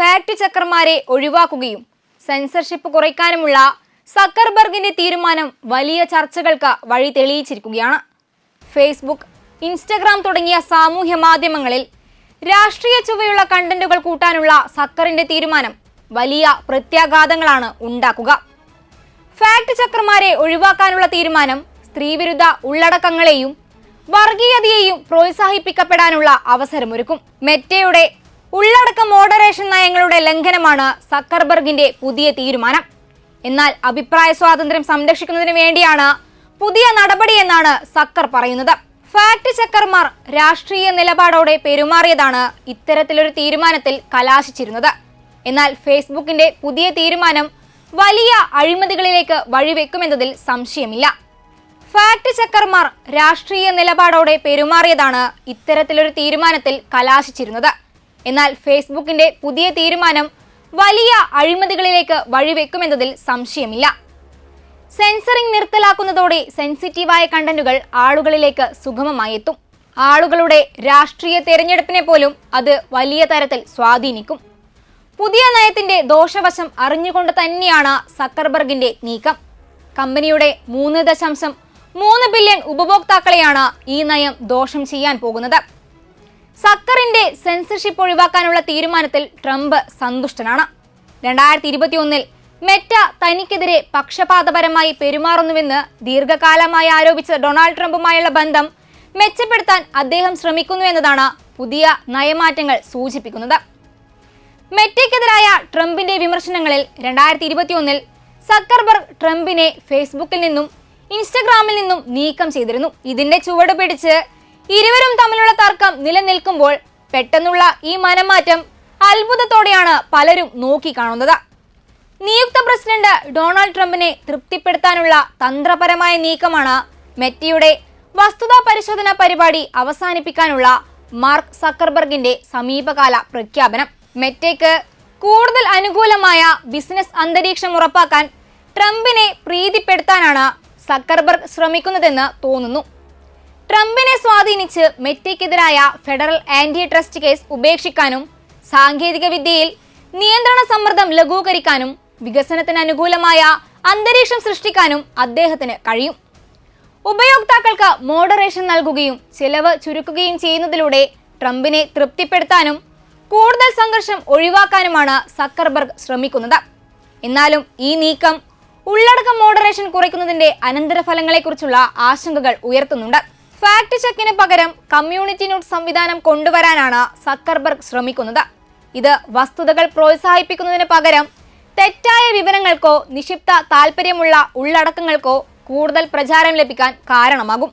Fact ചെക്കർമാരെ ഒഴിവാക്കുകയും censorship കുറയ്ക്കാനുമുള്ള സക്കർബർഗിന്റെ തീരുമാനം വലിയ ചർച്ചകൾക്ക് വഴി തെളിയിച്ചിരിക്കുകയാണ്. ഫേസ്ബുക്ക് ഇൻസ്റ്റഗ്രാം തുടങ്ങിയ സാമൂഹ്യ മാധ്യമങ്ങളിൽ രാഷ്ട്രീയ ചുവയുള്ള കണ്ടന്റുകൾ കൂട്ടാനുള്ള സക്കറിന്റെ തീരുമാനം വലിയ പ്രത്യാഘാതങ്ങളാണ് ഉണ്ടാക്കുക. ഫാക്ട് ചക്രമാരെ ഒഴിവാക്കാനുള്ള തീരുമാനം സ്ത്രീവിരുദ്ധ ഉള്ളടക്കങ്ങളെയും വർഗീയതയെയും പ്രോത്സാഹിപ്പിക്കപ്പെടാനുള്ള അവസരമൊരുക്കും. മെറ്റയുടെ ഉള്ളടക്ക മോഡറേഷൻ നയങ്ങളുടെ ലംഘനമാണ് സക്കർബർഗിന്റെ പുതിയ തീരുമാനം. എന്നാൽ അഭിപ്രായ സ്വാതന്ത്ര്യം സംരക്ഷിക്കുന്നതിന് വേണ്ടിയാണ് പുതിയ നടപടിയെന്നാണ് സക്കർ പറയുന്നത്. ഫാക്ട് ചെക്കർമാർ രാഷ്ട്രീയ നിലപാടോടെ പെരുമാറിയതാണ് ഇത്തരത്തിലൊരു തീരുമാനത്തിൽ കലാശിച്ചിരുന്നത്. എന്നാൽ ഫേസ്ബുക്കിന്റെ പുതിയ തീരുമാനം വലിയ അഴിമതികളിലേക്ക് വഴിവെക്കുമെന്നതിൽ സംശയമില്ല. ഫാക്ട് ചെക്കർമാർ രാഷ്ട്രീയ നിലപാടോടെ പെരുമാറിയതാണ് ഇത്തരത്തിലൊരു തീരുമാനത്തിൽ കലാശിച്ചിരുന്നത്. എന്നാൽ ഫേസ്ബുക്കിന്റെ പുതിയ തീരുമാനം വലിയ അഴിമതികളിലേക്ക് വഴിവെക്കുമെന്നതിൽ സംശയമില്ല. സെൻസറിംഗ് നിർത്തലാക്കുന്നതോടെ സെൻസിറ്റീവായ കണ്ടന്റുകൾ ആളുകളിലേക്ക് സുഗമമായി എത്തും ആളുകളുടെ രാഷ്ട്രീയ തെരഞ്ഞെടുപ്പിനെ പോലും അത് വലിയ തരത്തിൽ സ്വാധീനിക്കും. പുതിയ നയത്തിന്റെ ദോഷവശം അറിഞ്ഞുകൊണ്ട് തന്നെയാണ് സക്കർബർഗിന്റെ നീക്കം. കമ്പനിയുടെ മൂന്ന് ദശാംശം മൂന്ന് ബില്യൺ ഉപഭോക്താക്കളെയാണ് ഈ നയം ദോഷം ചെയ്യാൻ പോകുന്നത്. സക്കറിന്റെ സെൻസർഷിപ്പ് ഒഴിവാക്കാനുള്ള തീരുമാനത്തിൽ ട്രംപ് സന്തുഷ്ടനാണ്. രണ്ടായിരത്തി ഇരുപത്തിയൊന്നിൽ മെറ്റ തനിക്കെതിരെ പക്ഷപാതപരമായി പെരുമാറുന്നുവെന്ന് ദീർഘകാലമായി ആരോപിച്ച ഡൊണാൾഡ് ട്രംപുമായുള്ള ബന്ധം മെച്ചപ്പെടുത്താൻ അദ്ദേഹം ശ്രമിക്കുന്നു എന്നതാണ് പുതിയ നയമാറ്റങ്ങൾ സൂചിപ്പിക്കുന്നത്. മെറ്റയ്ക്കെതിരായ ട്രംപിന്റെ വിമർശനങ്ങളിൽ രണ്ടായിരത്തി ഇരുപത്തിയൊന്നിൽ സക്കർബർഗ് ട്രംപിനെ ഫേസ്ബുക്കിൽ നിന്നും ഇൻസ്റ്റഗ്രാമിൽ നിന്നും നീക്കം ചെയ്തിരുന്നു. ഇതിന്റെ ചുവട് പിടിച്ച് ഇരുവരും തമ്മിലുള്ള തർക്കം നിലനിൽക്കുമ്പോൾ പെട്ടെന്നുള്ള ഈ മനംമാറ്റം അത്ഭുതത്തോടെയാണ് പലരും നോക്കിക്കാണുന്നത്. നിയുക്ത പ്രസിഡന്റ് ഡൊണാൾഡ് ട്രംപിനെ തൃപ്തിപ്പെടുത്താനുള്ള തന്ത്രപരമായ നീക്കമാണ് മെറ്റിയുടെ വസ്തുതാ പരിശോധന പരിപാടി അവസാനിപ്പിക്കാനുള്ള മാർക്ക് സക്കർബർഗിന്റെ സമീപകാല പ്രഖ്യാപനം. മെറ്റയ്ക്ക് കൂടുതൽ അനുകൂലമായ ബിസിനസ് അന്തരീക്ഷം ഉറപ്പാക്കാൻ ട്രംപിനെ പ്രീതിപ്പെടുത്താനാണ് സക്കർബർഗ് ശ്രമിക്കുന്നതെന്ന് തോന്നുന്നു. ട്രംപിനെ സ്വാധീനിച്ച് മെറ്റയ്ക്കെതിരായ ഫെഡറൽ ആന്റി ട്രസ്റ്റ് കേസ് ഉപേക്ഷിക്കാനും സാങ്കേതിക വിദ്യയിൽ നിയന്ത്രണ സമ്മർദ്ദം ലഘൂകരിക്കാനും വികസനത്തിന് അനുകൂലമായ അന്തരീക്ഷം സൃഷ്ടിക്കാനും അദ്ദേഹത്തിന് കഴിയും. ഉപയോക്താക്കൾക്ക് മോഡറേഷൻ നൽകുകയും ചിലവ് ചുരുക്കുകയും ചെയ്യുന്നതിലൂടെ ട്രംപിനെ തൃപ്തിപ്പെടുത്താനും കൂടുതൽ സംഘർഷം ഒഴിവാക്കാനുമാണ് സക്കർബർഗ് ശ്രമിക്കുന്നത്. എന്നാലും ഈ നീക്കം ഉള്ളടക്കം മോഡറേഷൻ കുറയ്ക്കുന്നതിന്റെ അനന്തരഫലങ്ങളെക്കുറിച്ചുള്ള ആശങ്കകൾ ഉയർത്തുന്നുണ്ട്. ഫാക്ട് ചെക്കിന് പകരം കമ്മ്യൂണിറ്റി നോട്ട് സംവിധാനം കൊണ്ടുവരാനാണ് സക്കർബർഗ് ശ്രമിക്കുന്നത്. ഇത് വസ്തുതകൾ പ്രോത്സാഹിപ്പിക്കുന്നതിന് പകരം തെറ്റായ വിവരങ്ങൾക്കോ നിക്ഷിപ്ത താല്പര്യമുള്ള ഉള്ളടക്കങ്ങൾക്കോ കൂടുതൽ പ്രചാരം ലഭിക്കാൻ കാരണമാകും.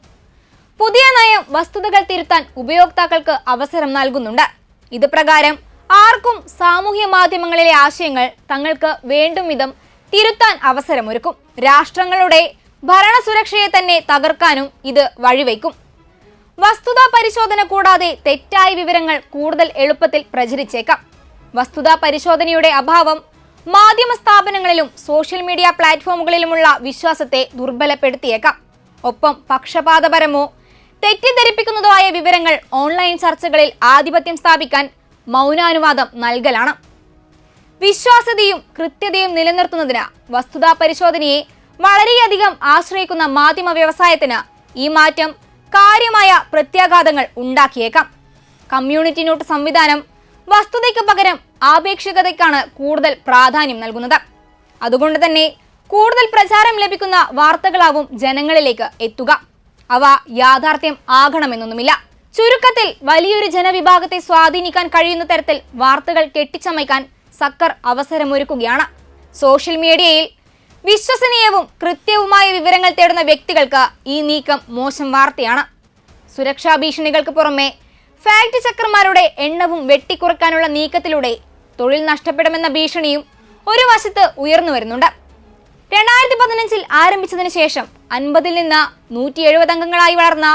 പുതിയ നയം വസ്തുതകൾ തിരുത്താൻ ഉപയോക്താക്കൾക്ക് അവസരം നൽകുന്നുണ്ട്. ഇത് പ്രകാരം ആർക്കും സാമൂഹ്യ മാധ്യമങ്ങളിലെ ആശയങ്ങൾ തങ്ങൾക്ക് വേണ്ടും വിധം തിരുത്താൻ അവസരമൊരുക്കും. രാഷ്ട്രങ്ങളുടെ ഭരണസുരക്ഷയെ തന്നെ തകർക്കാനും ഇത് വഴിവെക്കും വസ്തുതാ പരിശോധന കൂടാതെ തെറ്റായ വിവരങ്ങൾ കൂടുതൽ എളുപ്പത്തിൽ പ്രചരിച്ചേക്കാം. വസ്തുതാ പരിശോധനയുടെ അഭാവം മാധ്യമ സ്ഥാപനങ്ങളിലും സോഷ്യൽ മീഡിയ പ്ലാറ്റ്ഫോമുകളിലുമുള്ള വിശ്വാസത്തെ ദുർബലപ്പെടുത്തിയേക്കാം. ഒപ്പം പക്ഷപാതപരമോ തെറ്റിദ്ധരിപ്പിക്കുന്നതോ ആയ വിവരങ്ങൾ ഓൺലൈൻ ചർച്ചകളിൽ ആധിപത്യം സ്ഥാപിക്കാൻ മൗനാനുവാദം നൽകലാണ്. വിശ്വാസ്യതയും കൃത്യതയും നിലനിർത്തുന്നതിന് വസ്തുതാ പരിശോധനയെ വളരെയധികം ആശ്രയിക്കുന്ന മാധ്യമ വ്യവസായത്തിന് ഈ മാറ്റം കാര്യമായ പ്രത്യാഘാതങ്ങൾ ഉണ്ടാക്കിയേക്കാം. കമ്മ്യൂണിറ്റി നോട്ട് സംവിധാനം വസ്തുതയ്ക്ക് പകരം ആപേക്ഷികതയ്ക്കാണ് കൂടുതൽ പ്രാധാന്യം നൽകുന്നത്. അതുകൊണ്ട് തന്നെ കൂടുതൽ പ്രചാരം ലഭിക്കുന്ന വാർത്തകളാവും ജനങ്ങളിലേക്ക് എത്തുക. അവ യാഥാർത്ഥ്യം ആകണമെന്നൊന്നുമില്ല. ചുരുക്കത്തിൽ വലിയൊരു ജനവിഭാഗത്തെ സ്വാധീനിക്കാൻ കഴിയുന്ന തരത്തിൽ വാർത്തകൾ കെട്ടിച്ചമയ്ക്കാൻ സക്കർ അവസരമൊരുക്കുകയാണ്. സോഷ്യൽ മീഡിയയിൽ വിശ്വസനീയവും കൃത്യവുമായ വിവരങ്ങൾ തേടുന്ന വ്യക്തികൾക്ക് ഈ നീക്കം മോശം വാർത്തയാണ്. സുരക്ഷാ ഭീഷണികൾക്ക് പുറമെ ഫാക്ട് ചെക്കർമാരുടെ എണ്ണവും വെട്ടിക്കുറക്കാനുള്ള നീക്കത്തിലൂടെ തൊഴിൽ നഷ്ടപ്പെടുമെന്ന ഭീഷണിയും ഒരു വശത്ത് ഉയർന്നു വരുന്നുണ്ട്. രണ്ടായിരത്തി പതിനഞ്ചിൽ ആരംഭിച്ചതിന് ശേഷം അൻപതിൽ നിന്ന് നൂറ്റി എഴുപത് അംഗങ്ങളായി വളർന്ന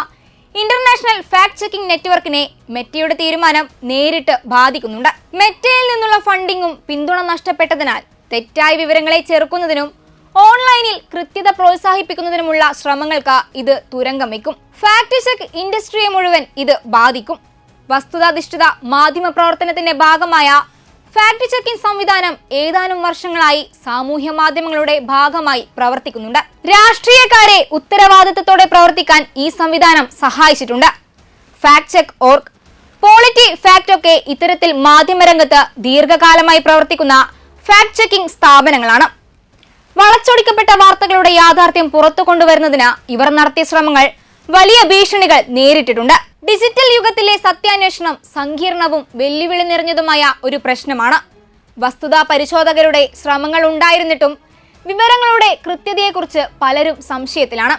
ഇന്റർനാഷണൽ ഫാക്ട് ചെക്കിംഗ് നെറ്റ്വർക്കിനെ മെറ്റയുടെ തീരുമാനം നേരിട്ട് ബാധിക്കുന്നുണ്ട്. മെറ്റയിൽ നിന്നുള്ള ഫണ്ടിങ്ങും പിന്തുണ നഷ്ടപ്പെട്ടതിനാൽ തെറ്റായ വിവരങ്ങളെ ചെറുക്കുന്നതിനും ഓൺലൈനിൽ കൃത്യത പ്രോത്സാഹിപ്പിക്കുന്നതിനുമുള്ള ശ്രമങ്ങൾക്ക് ഇത് തുരങ്കം വയ്ക്കും. ഫാക്ട് ചെക്ക് ഇൻഡസ്ട്രിയെ മുഴുവൻ ഇത് ബാധിക്കും. വസ്തുതാധിഷ്ഠിത മാധ്യമ പ്രവർത്തനത്തിന്റെ ഭാഗമായ ഫാക്ട് ചെക്കിംഗ് സംവിധാനം ഏതാനും വർഷങ്ങളായി സാമൂഹ്യ മാധ്യമങ്ങളുടെ ഭാഗമായി പ്രവർത്തിക്കുന്നുണ്ട്. രാഷ്ട്രീയക്കാരെ ഉത്തരവാദിത്തത്തോടെ പ്രവർത്തിക്കാൻ ഈ സംവിധാനം സഹായിച്ചിട്ടുണ്ട്. Fact check org PolitiFact ഒക്കെ ഇത്തരത്തിൽ മാധ്യമരംഗത്ത് ദീർഘകാലമായി പ്രവർത്തിക്കുന്ന ഫാക്ട് ചെക്കിംഗ് സ്ഥാപനങ്ങളാണ്. വളച്ചൊടിക്കപ്പെട്ട വാർത്തകളുടെ യാഥാർത്ഥ്യം പുറത്തു കൊണ്ടുവരുന്നതിന് ഇവർ നടത്തിയ ശ്രമങ്ങൾ വലിയ ഭീഷണികൾ നേരിട്ടിട്ടുണ്ട്. ഡിജിറ്റൽ യുഗത്തിലെ സത്യാന്വേഷണം സങ്കീർണവും വെല്ലുവിളി നിറഞ്ഞതുമായ ഒരു പ്രശ്നമാണ്. വസ്തുതാ പരിശോധകരുടെ ശ്രമങ്ങൾ ഉണ്ടായിരുന്നിട്ടും വിവരങ്ങളുടെ കൃത്യതയെക്കുറിച്ച് പലരും സംശയത്തിലാണ്.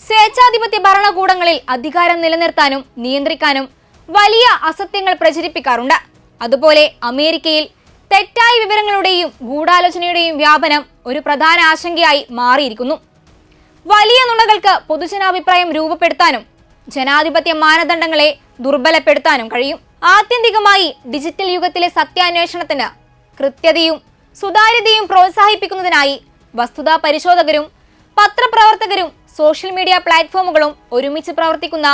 സ്വേച്ഛാധിപത്യ ഭരണകൂടങ്ങളിൽ അധികാരം നിലനിർത്താനും നിയന്ത്രിക്കാനും വലിയ അസത്യങ്ങൾ പ്രചരിപ്പിക്കാറുണ്ട്. അതുപോലെ അമേരിക്കയിൽ തെറ്റായ വിവരങ്ങളുടെയും ഗൂഢാലോചനയുടെയും വ്യാപനം ഒരു പ്രധാന ആശങ്കയായി മാറിയിരിക്കുന്നു. വലിയ നുണകൾക്ക് പൊതുജനാഭിപ്രായം രൂപപ്പെടുത്താനും ജനാധിപത്യ മാനദണ്ഡങ്ങളെ ദുർബലപ്പെടുത്താനും കഴിയും. ആത്യന്തികമായി ഡിജിറ്റൽ യുഗത്തിലെ സത്യാന്വേഷണത്തിന് കൃത്യതയും സുതാര്യതയും പ്രോത്സാഹിപ്പിക്കുന്നതിനായി വസ്തുതാ പരിശോധകരും പത്രപ്രവർത്തകരും സോഷ്യൽ മീഡിയ പ്ലാറ്റ്ഫോമുകളും ഒരുമിച്ച് പ്രവർത്തിക്കുന്ന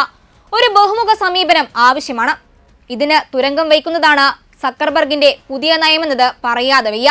ഒരു ബഹുമുഖ സമീപനം ആവശ്യമാണ്. ഇതിന് തുരങ്കം വയ്ക്കുന്നതാണ് സക്കർബർഗിന്റെ പുതിയ നയമെന്നത് പറയാതെ വയ്യ.